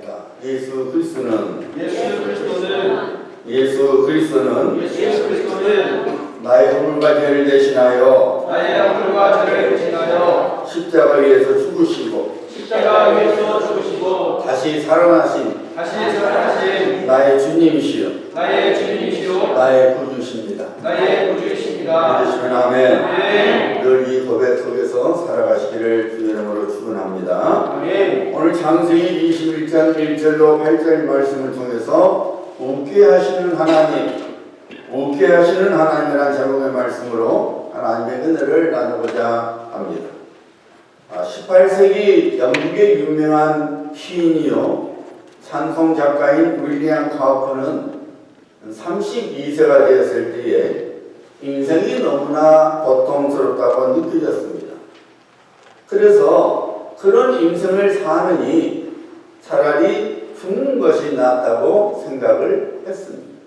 말씀입니까? 예수 그리스도는. 예수 그리스도는. 예수 그리스도는. 예수 그리스도는. 나의 허물과 죄를 대신하여 나의 허물과 죄를 대신하여 십자가 위에서 죽으시고 십자가 위에서 죽으시고 다시 살아나신 다시 살아나신 나의 주님이시여 나의 주님이시요. 나의 구주십니다. 나의 구주 이십니다. 믿으시면 아멘. 아멘. 늘이 고백 속에서 살아가시기를 주 이름으로 축원합니다. 오늘 창세기 21장 1절로 8절 말씀을 통해서 웃게 하시는 하나님, 웃게 하시는 하나님이라는 제목의 말씀으로 하나님의 은혜를 나누고자 합니다. 아, 18세기 영국의 유명한 시인이요 찬송 작가인 윌리엄 카우퍼는 32세가 되었을 때에 인생이 너무나 고통스럽다고 느껴졌습니다. 그래서 그런 인생을 사느니 차라리 죽는 것이 낫다고 생각을 했습니다.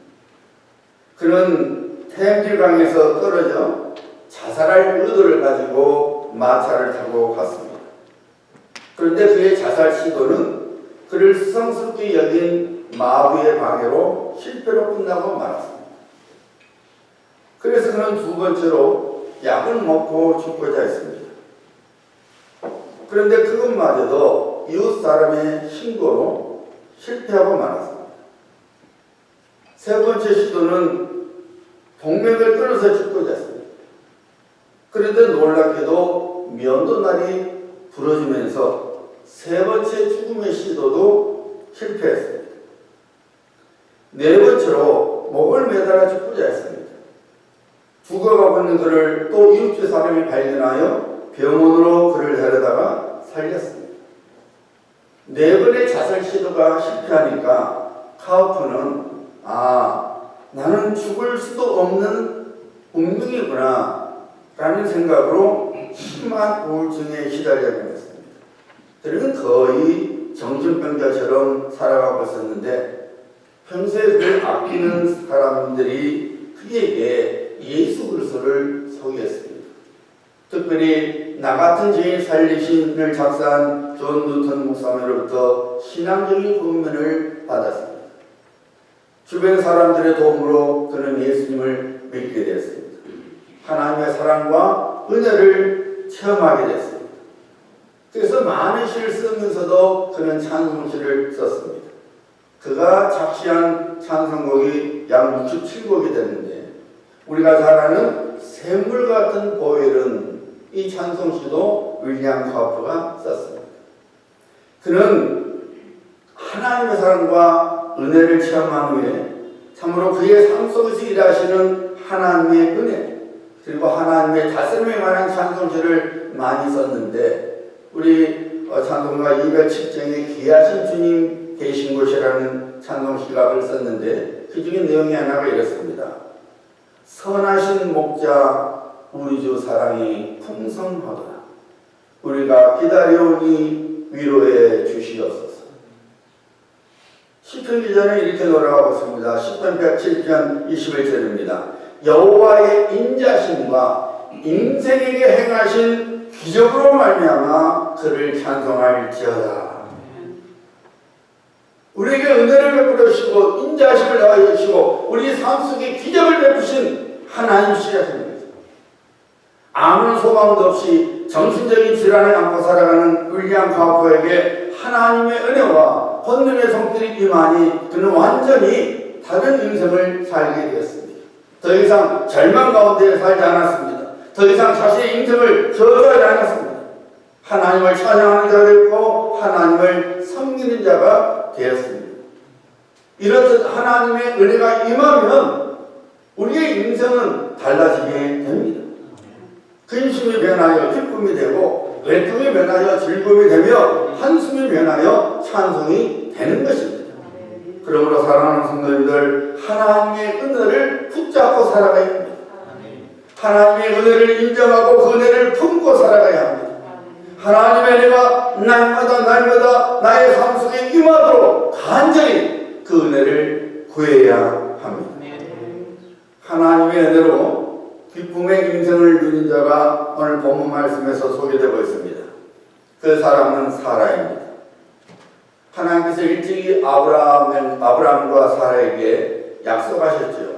그는 태양질강에서 떨어져 자살할 의도를 가지고 마차를 타고 갔습니다. 그런데 그의 자살 시도는 그를 수상스럽게 여긴 마부의 방해로 실패로 끝나고 말았습니다. 그래서 그는 두 번째로 약을 먹고 죽고자 했습니다. 그런데 그것마저도 이웃 사람의 신고로 실패하고 말았습니다. 세 번째 시도는 동맥을 끊어서 죽고자 했습니다. 그런데 놀랍게도 면도날이 부러지면서 세 번째 죽음의 시도도 실패했습니다. 네 번째로 목을 매달아 했습니다. 있는 그를 또 이웃집 사람이 발견하여 병원으로 그를 데려다가 살렸습니다. 네 번의 자살 시도가 실패하니까 카우프는 아 나는 죽을 수도 없는 운명이구나 라는 생각으로 심한 우울증에 시달려야 했습니다. 그는 거의 정신병자처럼 살아가고 있었는데 평소에 그를 아끼는 사람들이 그에게 예수 그리스도를 소개했습니다. 특별히 나 같은 죄인 살리신을 작사한 존 누턴 목사님으로부터 신앙적인 도움을 받았습니다. 주변 사람들의 도움으로 그는 예수님을 믿게 되었습니다. 하나님의 사랑과 은혜를 체험하게 됐습니다. 그래서 많은 시를 쓰면서도 그는 찬송시를 썼습니다. 그가 작시한 찬송곡이 약 67곡이 됐는데 우리가 잘 아는 샘물 같은 보혈은 이 찬송시도 윌리엄 카우프가 썼습니다. 그는 하나님의 사랑과 은혜를 체험한 후에 참으로 그의 삶 속에서 일하시는 하나님의 은혜 그리고 하나님의 다스림에 관한 찬송시를 많이 썼는데 우리 어, 찬송가 207장에 귀하신 주님 계신 곳이라는 찬송시가 글 썼는데 그 중에 내용이 하나가 이렇습니다. 선하신 목자 우리 주 사랑이 풍성하도다. 우리가 기다려오니 위로해 주시옵소서. 시편 기전에 이렇게 노래하고 있습니다. 시편 107편 21절입니다. 여호와의 인자심과 인생에게 행하신 기적으로 말미암아 그를 찬송할지어다. 우리에게 은혜를 베풀어 주시고 인자심을 더하여 주시고 우리 삶 속에 기적을 베푸신 하나님이시라 생각합니다. 아무런 소망도 없이 정신적인 질환을 안고 살아가는 윌리엄 카우퍼에게 하나님의 은혜와 본능의 성들이 임하니 그는 완전히 다른 인생을 살게 되었습니다. 더 이상 절망 가운데 살지 않았습니다. 더 이상 자신의 인생을 저주하지 않았습니다. 하나님을 찬양하는 되었고 하나님을 섬기는 자가 되었습니다. 이렇듯 하나님의 은혜가 임하면 우리의 인생은 달라지게 됩니다. 근심이 변하여 기쁨이 되고 외통이 변하여 즐거움이 되며 한숨이 변하여 찬송이 되는 것입니다. 그러므로 사랑하는 성도님들 하나님의 은혜를 붙잡고 살아가야 합니다. 하나님의 은혜를 인정하고 그 은혜를 품고 살아가야 합니다. 하나님의 은혜가 날마다 날마다 나의 삶 속에 임하도록 간절히 그 은혜를 구해야 합니다. 하나님의 은혜로 기쁨의 인생을 누린 자가 오늘 본문 말씀에서 소개되고 있습니다. 그 사람은 사라입니다. 하나님께서 일찍이 아브라함, 아브라함과 사라에게 약속하셨죠.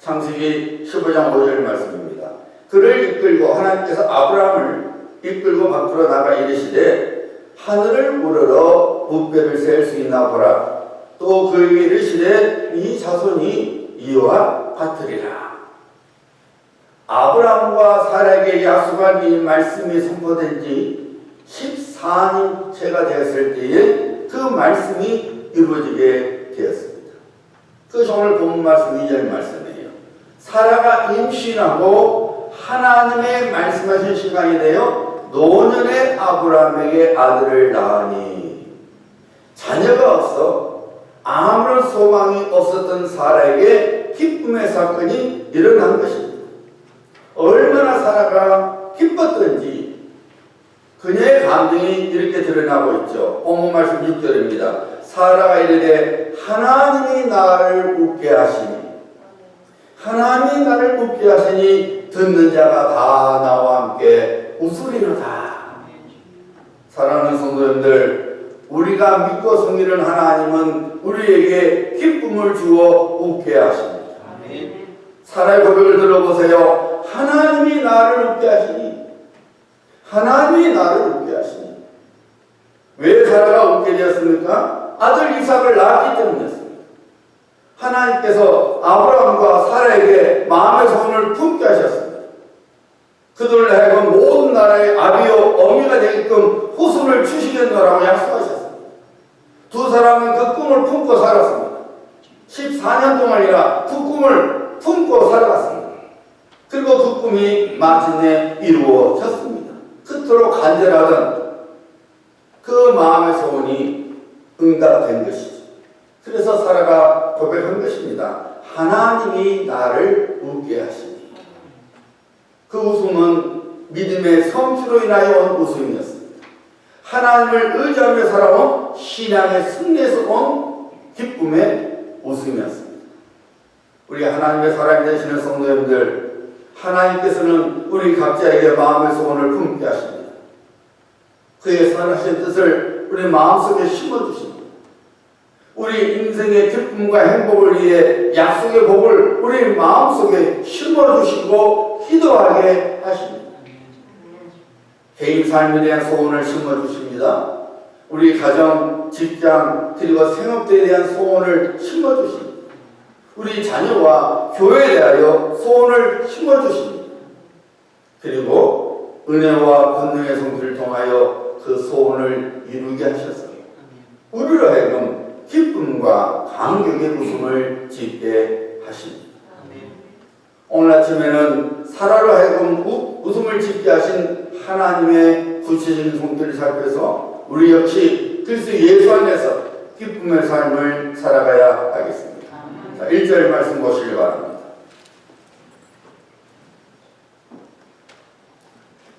창세기 15장 5절 말씀입니다. 그를 이끌고 하나님께서 아브라함을 이끌고 밖으로 나가 이르시되 하늘을 우러러 무뼈를 셀 수 있나 보라. 또 그에게 이르시되 이 자손이 이와 같으리라. 아브라함과 사라에게 약속한 이 말씀이 선포된 지 14년째가 되었을 때에 그 말씀이 이루어지게 되었습니다. 그것이 오늘 본 말씀 2절 말씀이에요. 사라가 임신하고 하나님의 말씀하신 시간이 되어 노년의 아브라함에게 아들을 낳으니 자녀가 없어 아무런 소망이 없었던 사라에게 기쁨의 사건이 일어난 것입니다. 얼마나 사라가 기뻤던지 그녀의 감정이 이렇게 드러나고 있죠. 본문 말씀 6절입니다. 사라가 이르되 하나님이 나를 웃게 하시니 하나님이 나를 웃게 하시니 듣는 자가 다 나와 함께 웃으리로다. 사랑하는 성도님들, 우리가 믿고 섬기는 하나님은 우리에게 기쁨을 주어 웃게 하십니다. 사라의 고백을 들어보세요. 하나님이 나를 웃게 하시니 하나님이 나를 웃게 하시니 왜 사라가 웃게 되었습니까? 아들 이삭을 낳았기 때문이었습니다. 하나님께서 아브라함과 사라에게 마음의 소원을 품게 하셨습니다. 그들을 하여금 모든 나라의 아비요 어미가 되게끔 후손을 주시겠노라고 약속하셨습니다. 두 사람은 그 꿈을 품고 살았습니다. 14년 동안이나 그 꿈을 품고 살아갔습니다. 그리고 그 꿈이 마침내 이루어졌습니다. 그토록 간절하던 그 마음의 소원이 응답된 것이죠. 그래서 사라가 고백한 것입니다. 하나님이 나를 웃게 하시니. 그 웃음은 믿음의 성취로 인하여 온 웃음이었습니다. 하나님을 의지하며 살아온 신앙의 승리에서 온 기쁨의 웃음이었습니다. 우리 하나님의 사람이 되시는 성도님들, 하나님께서는 우리 각자에게 마음의 소원을 품게 하십니다. 그의 선하신 뜻을 우리 마음속에 심어주십니다. 우리 인생의 기쁨과 행복을 위해 약속의 복을 우리 마음속에 심어주시고 기도하게 하십니다. 개인 삶에 대한 소원을 심어주십니다. 우리 가정, 직장, 그리고 생업대에 대한 소원을 심어주십니다. 우리 자녀와 교회에 대하여 소원을 심어주십니다. 그리고 은혜와 권능의 성수를 통하여 그 소원을 이루게 하셨어요. 우리로 하여금 기쁨과 감격의 웃음을 짓게 하십니다. 오늘 아침에는 사라로 하여금 우- 웃음을 짓게 하신 하나님의 구체적인 손길을 살펴서 우리 역시 그리스도 예수 안에서 기쁨의 삶을 살아가야 하겠습니다. 자, 1절 말씀 보시기 바랍니다.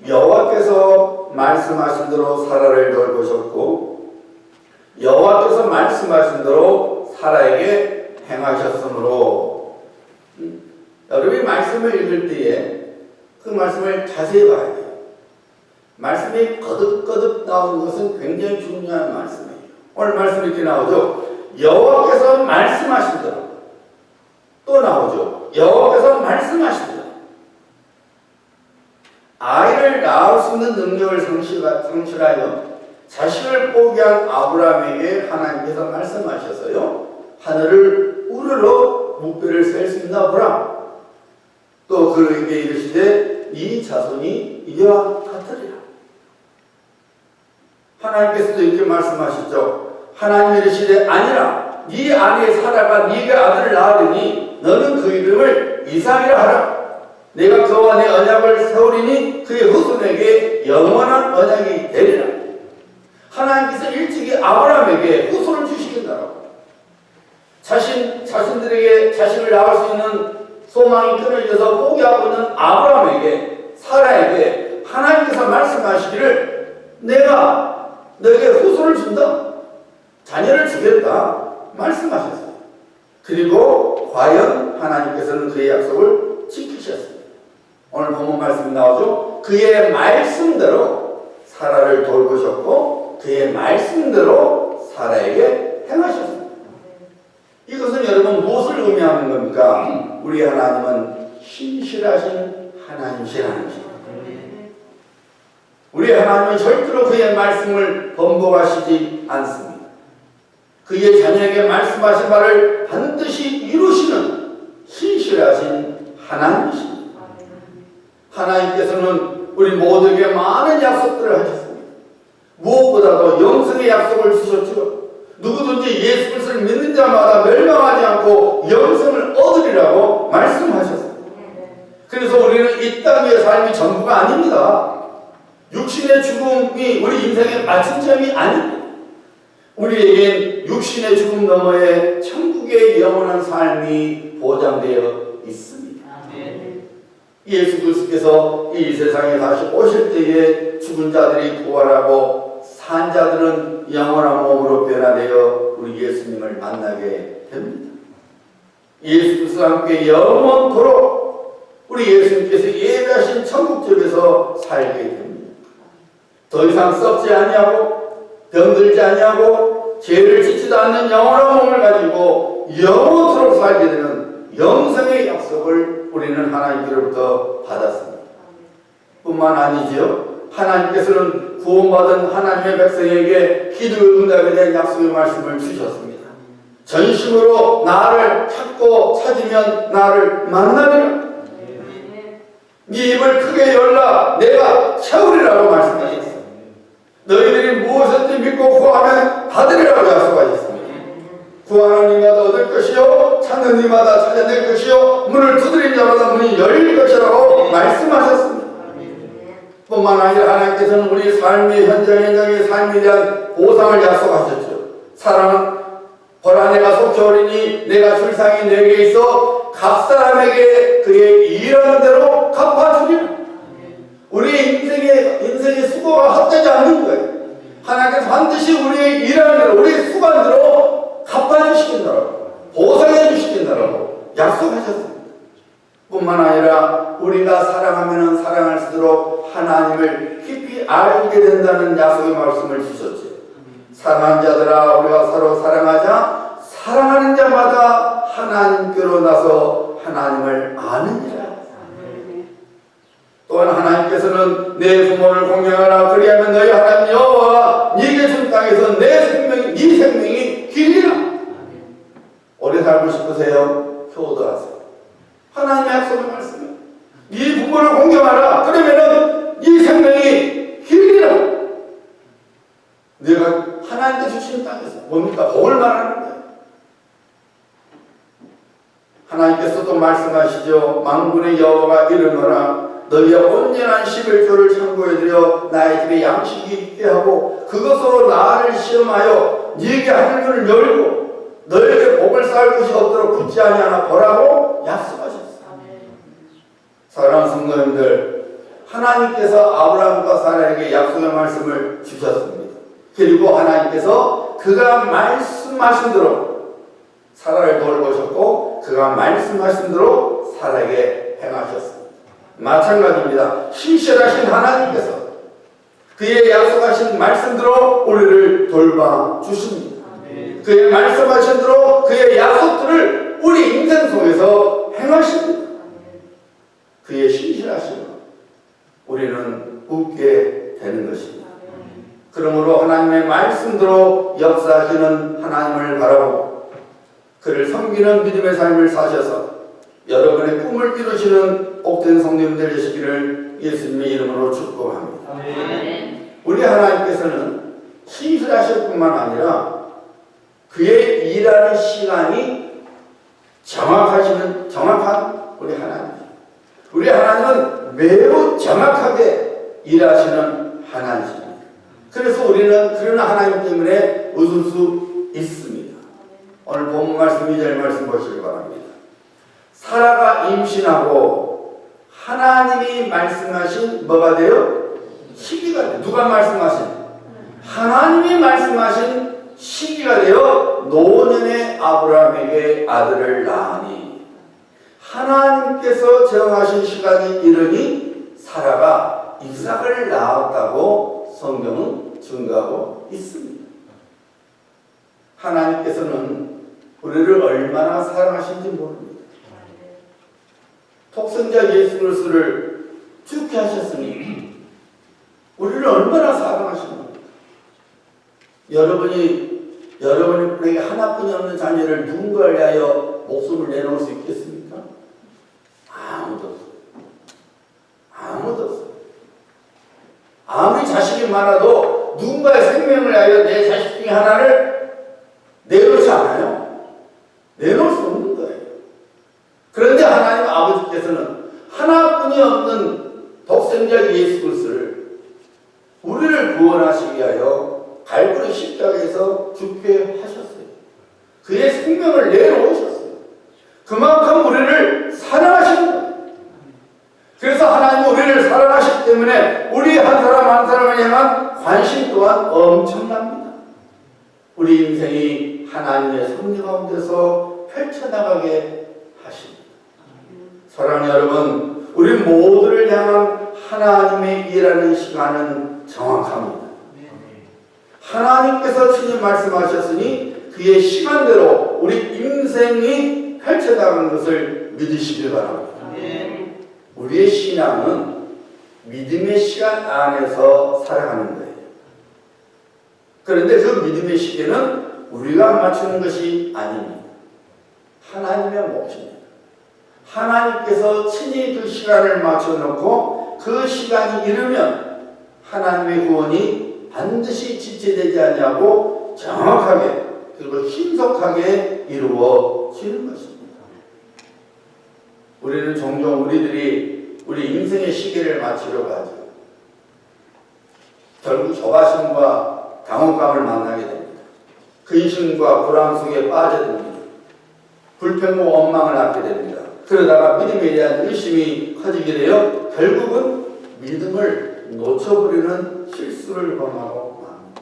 여호와께서 말씀하신 대로 사라를 돌보셨고 여호와께서 말씀하신 대로 사라에게 행하셨으므로 음, 여러분이 말씀을 읽을 때에 그 말씀을 자세히 봐야 돼요. 말씀이 거듭거듭 나오는 것은 굉장히 중요한 말씀이에요. 오늘 말씀 이렇게 나오죠. 여호와께서 말씀하신 대로 또 나오죠. 여호와께서 말씀하신 대로 아이를 낳을 수 있는 능력을 상실하- 상실하여 자식을 포기한 아브라함에게 하나님께서 말씀하셔서요. 하늘을 우르러 무뼈를 셀 수 있나 보라. 또 그에게 이르시되 이 자손이 이와 같으리라. 하나님께서도 이렇게 말씀하셨죠. 하나님 이르시되 아니라 네 아내 사라가 네가 아들을 낳으리니 너는 그 이름을 이삭이라 하라. 내가 그와 내 언약을 세우리니 그의 후손에게 영원한 언약이 되리라. 하나님께서 일찍이 아브라함에게 후손을 주시겠다라고. 자신 자신들에게 자식을 낳을 수 있는 소망이 끊어져서 포기하고 있는 아브라함에게 사라에게 하나님께서 말씀하시기를 내가 너에게 후손을 준다. 자녀를 주겠다. 말씀하셨어요. 그리고 과연 하나님께서는 그의 약속을 지키셨습니다. 오늘 본문 말씀이 나오죠. 그의 말씀대로 사라를 돌보셨고 그의 말씀대로 사라에게 행하셨습니다. 이것은 여러분 무엇을 의미하는 겁니까? 우리 하나님은 신실하신 하나님이시라는 것입니다. 우리 하나님은 절대로 그의 말씀을 번복하시지 않습니다. 그의 자녀에게 말씀하신 바를 반드시 이루시는 신실하신 하나님이십니다. 하나님께서는 우리 모두에게 많은 약속들을 하셨습니다. 무엇보다도 영생의 약속을 주셨죠. 누구든지 예수 그리스도를 믿는 자마다 멸망하지 않고 영생을 얻으리라고 말씀하셨습니다. 그래서 우리는 이 땅의 삶이 전부가 아닙니다. 육신의 죽음이 우리 인생의 마침점이 아닙니다. 우리에겐 육신의 죽음 너머에 천국의 영원한 삶이 보장되어 있습니다. 예수 그리스도께서 이 세상에 다시 오실 때에 죽은 자들이 부활하고 산 자들은 영원한 몸으로 변화되어 우리 예수님을 만나게 됩니다. 예수 그리스도와 함께 영원토록 우리 예수님께서 예배하신 천국집에서 살게 됩니다. 더 이상 썩지 아니하고 병들지 아니하고 죄를 짓지도 않는 영원한 몸을 가지고 영원토록 살게 되는 영생의 약속을 우리는 하나님께로부터 받았습니다. 뿐만 아니지요. 하나님께서는 구원받은 하나님의 백성에게 기도의 응답에 대한 약속의 말씀을 주셨습니다. 전심으로 나를 찾고 찾으면 나를 만나리라. 네 입을 크게 열라 내가 채우리라고 말씀하셨어요. 너희들이 무엇이든지 믿고 구하면 받으리라고 약속하셨습니다. 구하는 이마다 얻을 것이요 찾는 이마다 찾아낼 것이요 문을 두드린 자마다 문이 열릴 것이라고 말씀하셨습니다. 뿐만 아니라 하나님께서는 우리 삶의 현장 현장의 삶에 대한 보상을 약속하셨죠. 사랑은 보라 내가 속히 오리니 내가 출상이 내게 있어 각 사람에게 그의 일하는 대로 갚아주리라. 우리의 인생의 인생의 수고가 헛되지 않는 거예요. 하나님께서 반드시 우리의 일하는 대로 우리의 수고한 대로 갚아주시겠다라고 보상해 주시겠다라고 약속하셨습니다. 뿐만 아니라 우리가 사랑하면 사랑할수록 하나님을 깊이 알게 된다는 약속의 말씀을 주셨죠. 사랑하는 자들아 우리가 서로 사랑하자 사랑하는 자마다 하나님께로 나서 하나님을 아느니라. 또한 하나님께서는 내 부모를 공경하라 그리하면 너희 하나님 여호와가 네게 준 땅에서 내 생명이 네 생명이 길리라. 오래 살고 싶으세요? 효도하세요. 하나님의 약속의 말씀이에요. 네 부모를 공경하라 그러면은 네 생명이 길리라. 내가 하나님께 주신 땅에서 뭡니까? 복을 말하는 거예요. 하나님께서 또 말씀하시죠. 망군의 여호와가 이르노라 너희의 온전한 11조를 참고해 드려 나의 집에 양식이 있게 하고 그것으로 나를 시험하여 네게 하늘문을 열고 너에게 복을 쌓을 곳이 없도록 굳지 아니하나 보라고 약속하셨어요. 사랑하는 성도님들 하나님께서 아브라함과 사라에게 약속의 말씀을 주셨습니다. 그리고 하나님께서 그가 말씀하신 대로 사라를 돌보셨고 그가 말씀하신 대로 사라에게 행하셨습니다. 마찬가지입니다. 신실하신 하나님께서 그의 약속하신 말씀대로 우리를 돌봐 주십니다. 그의 말씀하신 대로 그의 약속들을 우리 인생 속에서 행하십니다. 그의 신실하심을 우리는 웃게 되는 것입니다. 그러므로 하나님의 말씀대로 역사하시는 하나님을 바라보고 그를 섬기는 믿음의 삶을 사셔서 여러분의 꿈을 이루시는 복된 성도님들 되시기를 예수님의 이름으로 축복합니다. 우리 하나님께서는 신실하실 뿐만 아니라 그의 일하는 시간이 정확하시는 정확한 우리 하나님. 우리 하나님은 매우 정확하게 일하시는 하나님입니다. 그래서 우리는 그런 하나님 때문에 웃을 수 있습니다. 오늘 본문 말씀 2절 말씀 보시기 바랍니다. 사라가 임신하고 하나님이 말씀하신 뭐가 돼요? 시기가 돼요. 누가 말씀하신? 하나님이 말씀하신 시기가 되어 노년의 아브라함에게 아들을 낳으니 하나님께서 정하신 시간이 이르니 사라가 이삭을 낳았다고 성경은 증거하고 있습니다. 하나님께서는 우리를 얼마나 사랑하신지 모릅니다. 독생자 예수 그리스도를 죽게 하셨으니 우리를 얼마나 사랑하십니까? 여러분이 여러분에게 하나뿐이 없는 자녀를 누군가를 위하여 목숨을 내놓을 수 있겠습니까? 아무도 없어요. 아무도 없어요. 아무리 자식이 많아도 누군가의 생명을 위하여 내 자식 중에 하나를 내놓지 않아요. 내놓을 수 없는 거예요. 그런데 하나님 아버지께서는 하나뿐이 없는 독생자 예수 그리스도를 우리를 구원하시기 위하여 갈고리 십자가에서 죽게 하셨어요. 그의 생명을 내놓으셨어요. 그만큼 우리를 거예요. 그래서 하나님 우리를 사랑하시기 때문에 우리 한 사람 한 사람을 향한 관심 또한 엄청납니다. 우리 인생이 하나님의 섭리 가운데서 펼쳐나가게 하십니다. 사랑하는 여러분, 우리 모두를 향한 하나님의 일하는 시간은 정확합니다. 하나님께서 친히 말씀하셨으니 그의 시간대로 우리 인생이 펼쳐나가는 것을 믿으시길 바랍니다. 우리의 신앙은 믿음의 시간 안에서 살아가는 거예요. 그런데 그 믿음의 시계는 우리가 맞추는 것이 아닙니다. 하나님의 몫입니다. 하나님께서 친히 그 시간을 맞춰놓고 그 시간이 이르면 하나님의 구원이 반드시 지체되지 아니하고 정확하게 그리고 신속하게 이루어지는 것입니다. 우리는 종종 우리들이 우리 인생의 시계를 맞추려고 하죠. 결국 조바심과 당혹감을 만나게 됩니다. 근심과 불안 속에 빠져듭니다. 불평과 원망을 낳게 됩니다. 그러다가 믿음에 대한 의심이 커지게 되어 결국은 믿음을 놓쳐버리는 실수를 범하고 맙니다.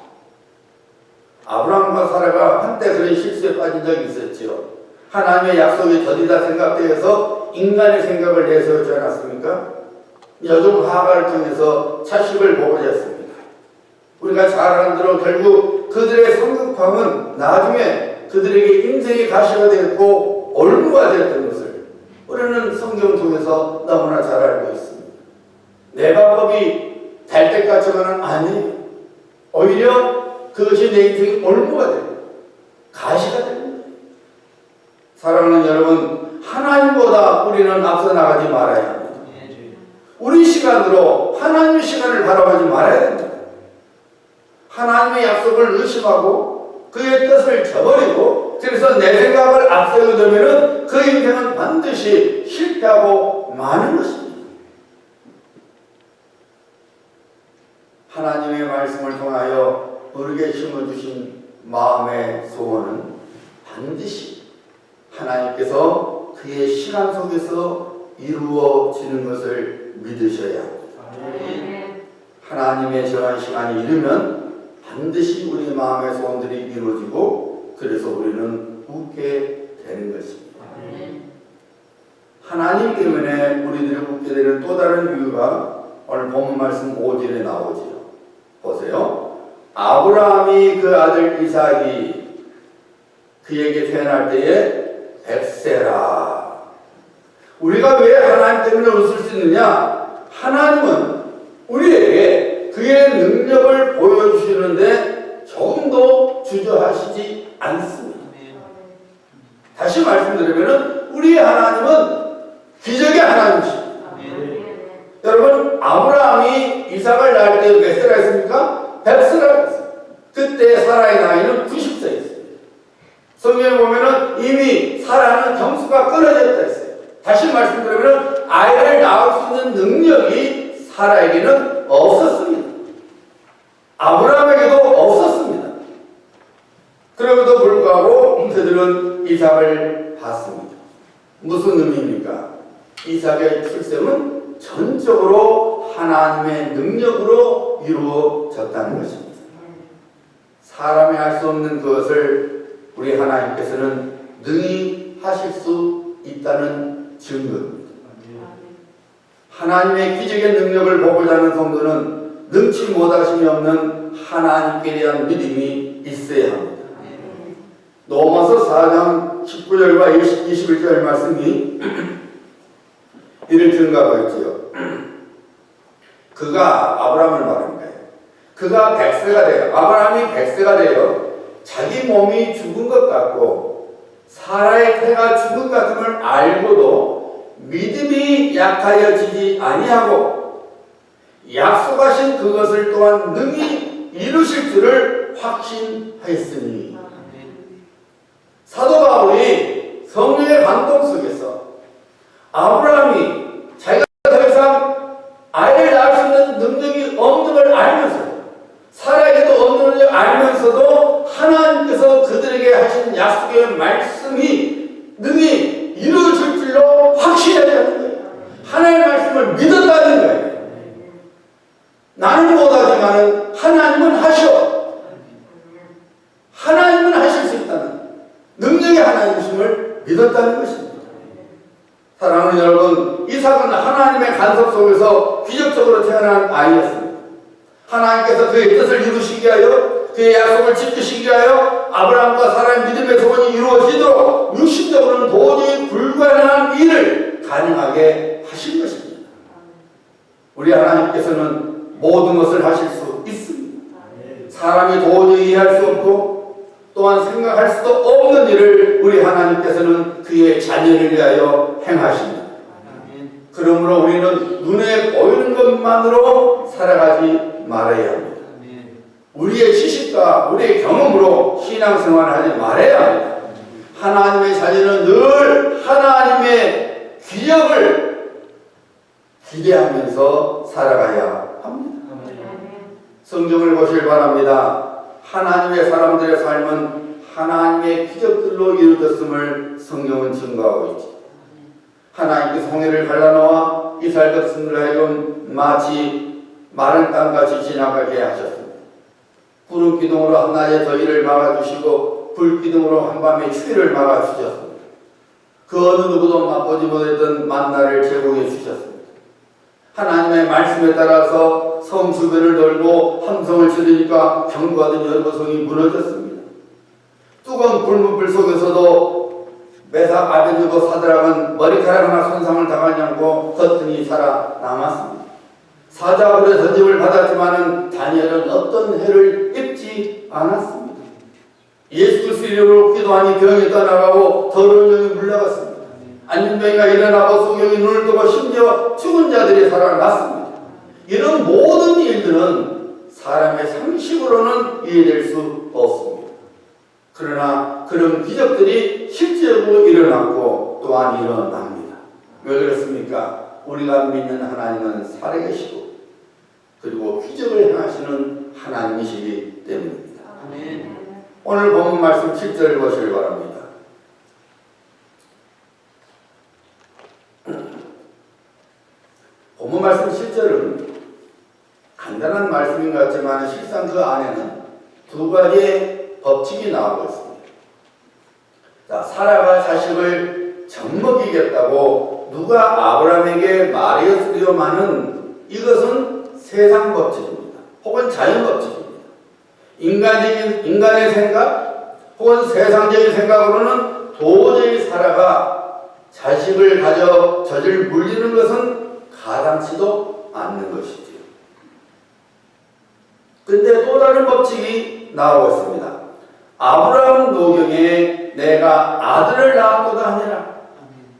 아브라함과 사라가 한때 그런 실수에 빠진 적이 있었지요. 하나님의 약속이 더디다 생각되어서 인간의 생각을 내세우지 않았습니까? 여종 하가를 통해서 자식을 했습니다. 우리가 잘 아는 대로 결국 그들의 성급함은 나중에 그들에게 인생의 가시가 되었고 올무가 되었던 것을 우리는 성경 통해서 너무나 잘 알고 있습니다. 내 방법이 될 때까지만은 아니에요. 오히려 그것이 내 인생의 올무가 되고 가시가 됩니다. 사랑하는 여러분, 하나님보다 우리는 앞서 나가지 말아야 합니다. 우리 시간으로 하나님의 시간을 바라보지 말아야 됩니다. 하나님의 약속을 의심하고 그의 뜻을 저버리고 그래서 내 생각을 앞세우게 되면 그 인생은 반드시 실패하고 마는 것입니다. 하나님의 말씀을 통하여 우리에게 심어주신 마음의 소원은 반드시 하나님께서 그의 시간 속에서 이루어지는 것을 믿으셔야 합니다. 하나님의 정한 시간이 이르면 반드시 우리 마음의 소원들이 이루어지고 그래서 우리는 웃게 되는 것입니다. 하나님 때문에 우리들이 웃게 되는 또 다른 이유가 오늘 본문 말씀 5절에 나오지요. 보세요. 아브라함이 그 아들 이삭이 그에게 태어날 때에 백세라. 우리가 왜 하나님 때문에 웃을 수 있느냐? 하나님은 우리에게 그의 능력을 보여주시는데 조금도 주저하시지 않습니다. 다시 말씀드리면 우리 하나님은 기적의 하나님이십니다. 여러분 아브라함이 이삭을 낳을 때 몇 세라 했습니까? 100세라 했어요. 그때 사라의 나이는 90세였어요. 성경에 보면 은 이미 사라는 경수가 끊어졌다 했어요. 다 시 말씀드리면 아이를 낳을 수 있는 능력이 사라에게는 없었습니다. 아브라함에게도 없었습니다. 그럼에도 불구하고 그들은 이삭을 받습니다. 무슨 의미입니까? 이삭의 출생은 전적으로 하나님의 능력으로 이루어졌다는 것입니다. 사람이 할 수 없는 그것을 우리 하나님께서는 능히 하실 수 있다는 증거입니다. 하나님의 기적의 능력을 보고자 하는 성도는 능치 못하심이 없는 하나님께 대한 믿음이 있어야 합니다. 로마서 4장 19절과 21절 말씀이 이를 증가하고 있지요. 그가 아브라함을 말하는 거예요. 그가 백세가 돼요. 아브라함이 백세가 돼요. 자기 몸이 죽은 것 같고 사라의 태가 죽은 것 같음을 알고도 믿음이 약하여지지 아니하고 약속하신 그것을 또한 능히 이루실 줄을 확신하였으니. 사도 바울이 성령의 감동 속에서 아브라함이 자기가 더 이상 아이를 낳을 수 있는 능력이 없는 걸 알면서 살아에게도 없는 걸 알면서도 하나님께서 그들에게 하신 약속의 말씀이 능히 이루어질 줄로 확신했다는 거예요. 하나님의 말씀을 믿었다는 거예요. 나는 못하지만 하나님은 하셔. 하나님은 하실 수 있다는 능력의 하나님이심을 믿었다는 것입니다. 사랑하는 여러분, 이삭은 하나님의 간섭 속에서 기적적으로 태어난 아이였습니다. 하나님께서 그의 뜻을 이루시기 위하여 그의 약속을 지키시기 위하여 아브라함과 사라의 믿음의 소원이 이루어지도록 육신적으로는 도저히 불가능한 일을 가능하게 하신 것입니다. 우리 하나님께서는 모든 것을 하실 수 있습니다. 사람이 도저히 이해할 수 없고 또한 생각할 수도 없는 일을 우리 하나님께서는 그의 자녀를 위하여 행하십니다. 그러므로 우리는 눈에 보이는 것만으로 살아가지 말아야 합니다. 우리의 지식과 우리의 경험으로 신앙생활을 하지 말아야 합니다. 하나님의 자녀는 늘 하나님의 기적을 기대하면서 살아가야 합니다. 성경을 보실 바랍니다. 하나님의 사람들의 삶은 하나님의 기적들로 이루어졌음을 성경은 증거하고 있죠. 하나님께서 홍해를 갈라놓아 이스라엘 백성들 하여금 마치 마른 땅같이 지나가게 하셨습니다. 구름 기둥으로 한낮에 더위를 막아주시고 불 기둥으로 한밤에 추위를 막아주셨습니다. 그 어느 누구도 맛보지 못했던 만나를 제공해 주셨습니다. 하나님의 말씀에 따라서 성 주변을 돌고 함성을 지르니까 경과된 연보성이 무너졌습니다. 뜨거운 불문불 속에서도 메삭 아벤누고 사드락은 머리카락 하나 손상을 당하지 않고 겉은이 살아남았습니다. 사자굴의 던짐을 받았지만은 다니엘은 어떤 해를 입지 않았습니다. 예수 그리스도 이름으로 기도하니 병이 떠나가고 더러운 영이 물러갔습니다. 안진병이가 일어나고 소경이 눈을 뜨고 심지어 죽은 자들이 살아났습니다. 이런 모든 일들은 사람의 상식으로는 이해될 수 없습니다. 그러나 그런 기적들이 실제로 일어났고 또한 일어납니다. 왜 그렇습니까? 우리가 믿는 하나님은 살아계시고 그리고 기적을 행하시는 하나님이시기 때문입니다. 오늘 본문 말씀 7절을 보시길 바랍니다. 본문 말씀 7절은 간단한 말씀인 것 같지만 실상 그 안에는 두 가지의 법칙이 나오고 있습니다. 자, 사라가 자식을 젖먹이겠다고 누가 아브라함에게 말하였으려마는 이것은 세상 법칙입니다. 혹은 자연 법칙입니다. 인간적인 인간의 생각 혹은 세상적인 생각으로는 도저히 사라가 자식을 가져 젖을 물리는 것은 가당치도 않는 것이지요. 근데 또 다른 법칙이 나오고 있습니다. 아브라함 노경에 내가 아들을 낳았도다 하니라.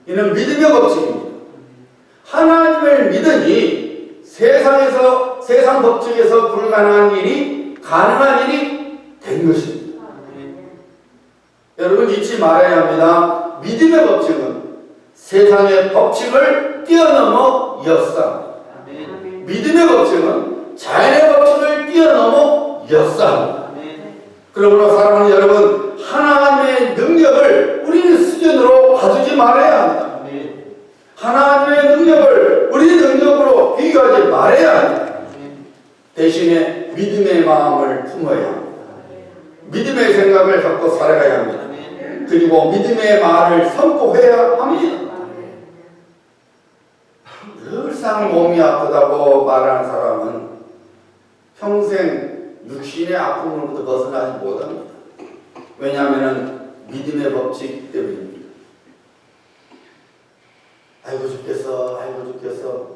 이는 믿음의 법칙입니다. 하나님을 믿으니 세상에서 세상 법칙에서 불가능한 일이 가능한 일이 된 것입니다. 여러분 잊지 말아야 합니다. 믿음의 법칙은 세상의 법칙을 뛰어넘어 역사합니다. 믿음의 법칙은 자연의 법칙을 뛰어넘어 역사합니다. 그러므로 사랑하는 여러분 하나님의 능력을 우리는 수준으로 봐두지 말아야 합니다. 하나님의 능력을 우리 능력으로 비교하지 말아야 합니다. 대신에 믿음의 마음을 품어야 합니다. 믿음의 생각을 갖고 살아가야 합니다. 그리고 믿음의 말을 선포해야 합니다. 늘상 몸이 아프다고 말하는 사람은 평생 육신의 아픔으로부터 벗어나지 못합니다. 왜냐하면 믿음의 법칙 때문입니다. 아이고 죽겠어, 아이고 죽겠어.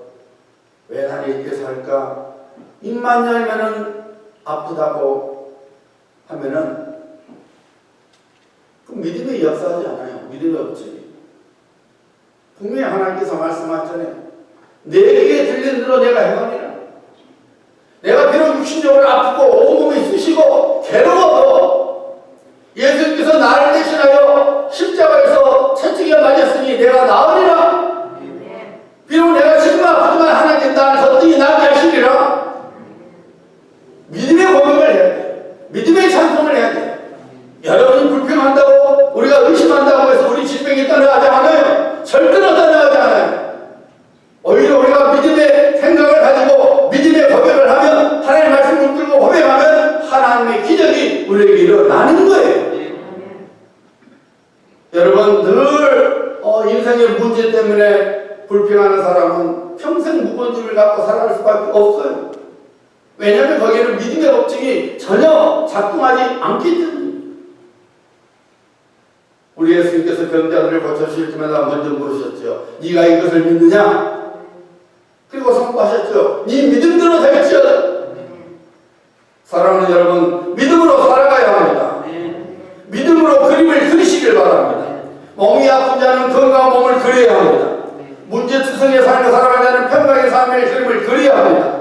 왜 나를 이렇게 살까? 입만 열면은 아프다고 하면은 그 믿음의 역사하지 않아요. 믿음의 법칙이. 분명히 하나님께서 말씀하셨잖아요. 내 귀에 들리는 대로 내가 행하리라. 육신적으로 아프고 온몸이 쑤시고 괴로워도 예수님께서 나를 대신하여 십자가에서 채찍에 맞았으니 내가 나으리라. 비록 내가 지금 아프지만 하나님 나를 서등이 낫게 하시리라. 믿음의 고백을 해야 돼. 믿음의 찬송을 해야 돼. 여러분이 불평한다고 우리가 의심한다고 해서 우리 질병이 떠나가지 않아요. 절대로 떠나가지 않아요. 오히려 우리가 믿음의 생각을 가지고 믿음의 고백을 하면 하나님의 말씀을 붙들고 고백하면 하나님의 기적이 우리에게 일어나는 거예요. 여러분 늘 어, 인생의 문제 때문에 불평하는 사람은 평생 무건주를 갖고 살아갈 수밖에 없어요. 왜냐하면 거기는 믿음의 법칙이 전혀 작동하지 않기 때문입니다. 우리 예수님께서 병자들을 고쳐주실 때마다 먼저 물으셨죠. 네가 이것을 믿느냐? 그리고 선포하셨죠. 네 믿음대로 되겠지어다. 사랑하는 여러분, 믿음으로 살아가야 합니다. 믿음으로 그림을 그리시길 바랍니다. 몸이 아픈 자는 건강한 몸을 그려야 합니다. 문제투성의 삶을 살아가자는 평강의 삶의 그림을 그려야 합니다.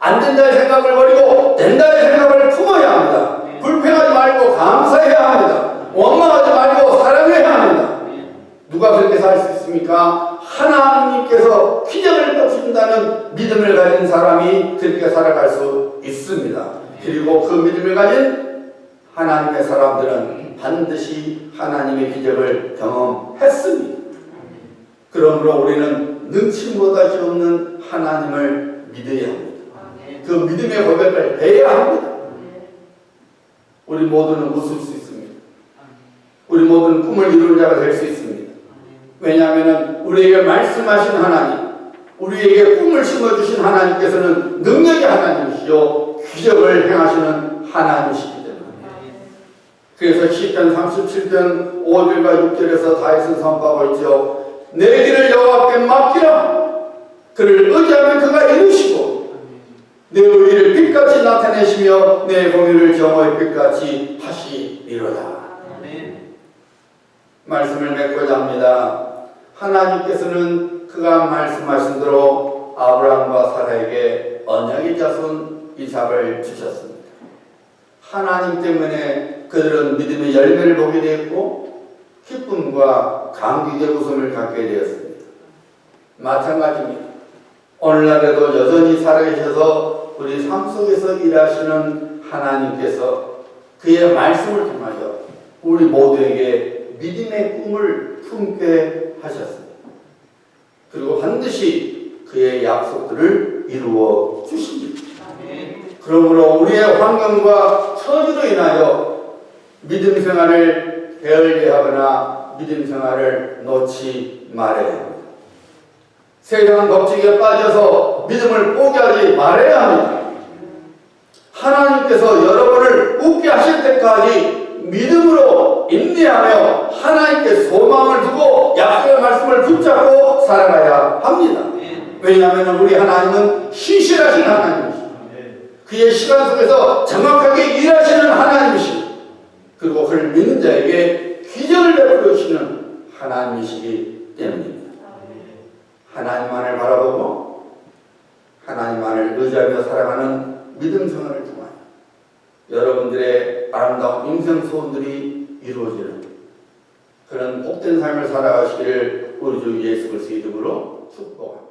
안 된다의 생각을 버리고 된다의 생각을 품어야 합니다. 불평하지 말고 감사해야 합니다. 원망하지 말고 사랑해야 합니다. 누가 그렇게 살 수 있습니까? 하나님께서 기적을 베푸신다는 믿음을 가진 사람이 그렇게 살아갈 수 있습니다. 그리고 그 믿음을 가진 하나님의 사람들은 반드시 하나님의 기적을 경험했습니다. 그러므로 우리는 능치 못할 수 없는 하나님을 믿어야 합니다. 그 믿음의 고백을 해야 합니다. 우리 모두는 웃을 수 있습니다. 우리 모두는 꿈을 이룰 자가 될 수 있습니다. 왜냐하면 우리에게 말씀하신 하나님, 우리에게 꿈을 심어주신 하나님께서는 능력의 하나님이시요 기적을 행하시는 하나님이시기 때문에 그래서 시편 37편 5절과 6절에서 다윗은 선포하고 있죠. 내 길을 여호와께 맡기라. 그를 의지하면 그가 이루시고 내 의를 빛같이 나타내시며 내 공의를 정오의 빛같이 하시리로다. 말씀을 맺고자 합니다. 하나님께서는 그가 말씀하신 대로 아브라함과 사라에게 언약의 자손 이삭을 주셨습니다. 하나님 때문에 그들은 믿음의 열매를 보게 되었고 기쁨과 감격의 웃음을 갖게 되었습니다. 마찬가지입니다. 오늘날에도 여전히 살아계셔서 우리 삶 속에서 일하시는 하나님께서 그의 말씀을 통하여 우리 모두에게 믿음의 꿈을 품게 하셨습니다. 그리고 반드시 그의 약속들을 이루어 주십니다. 그러므로 우리의 환경과 처지로 인하여 믿음 생활을 게을리하거나 믿음 생활을 놓지 말아야 합니다. 세상 법칙에 빠져서 믿음을 포기하지 말아야 합니다. 하나님께서 여러분을 웃게 하실 때까지 믿음으로 인내하며 하나님께 소망을 두고 약속의 말씀을 붙잡고 살아가야 합니다. 왜냐하면 우리 하나님은 신실하신 하나님이십니다. 그의 시간 속에서 정확하게 일하시는 하나님이시고 그리고 그를 믿는 자에게 기적을 베풀어 주시는 하나님이시기 때문입니다. 하나님만을 바라보고 하나님만을 의지하며 살아가는 믿음 생활을 통하여 여러분들의 아름다운 인생 소원들이 이루어지는 그런 복된 삶을 살아가시기를 우리 주 예수 그리스도 이름으로 축복합니다.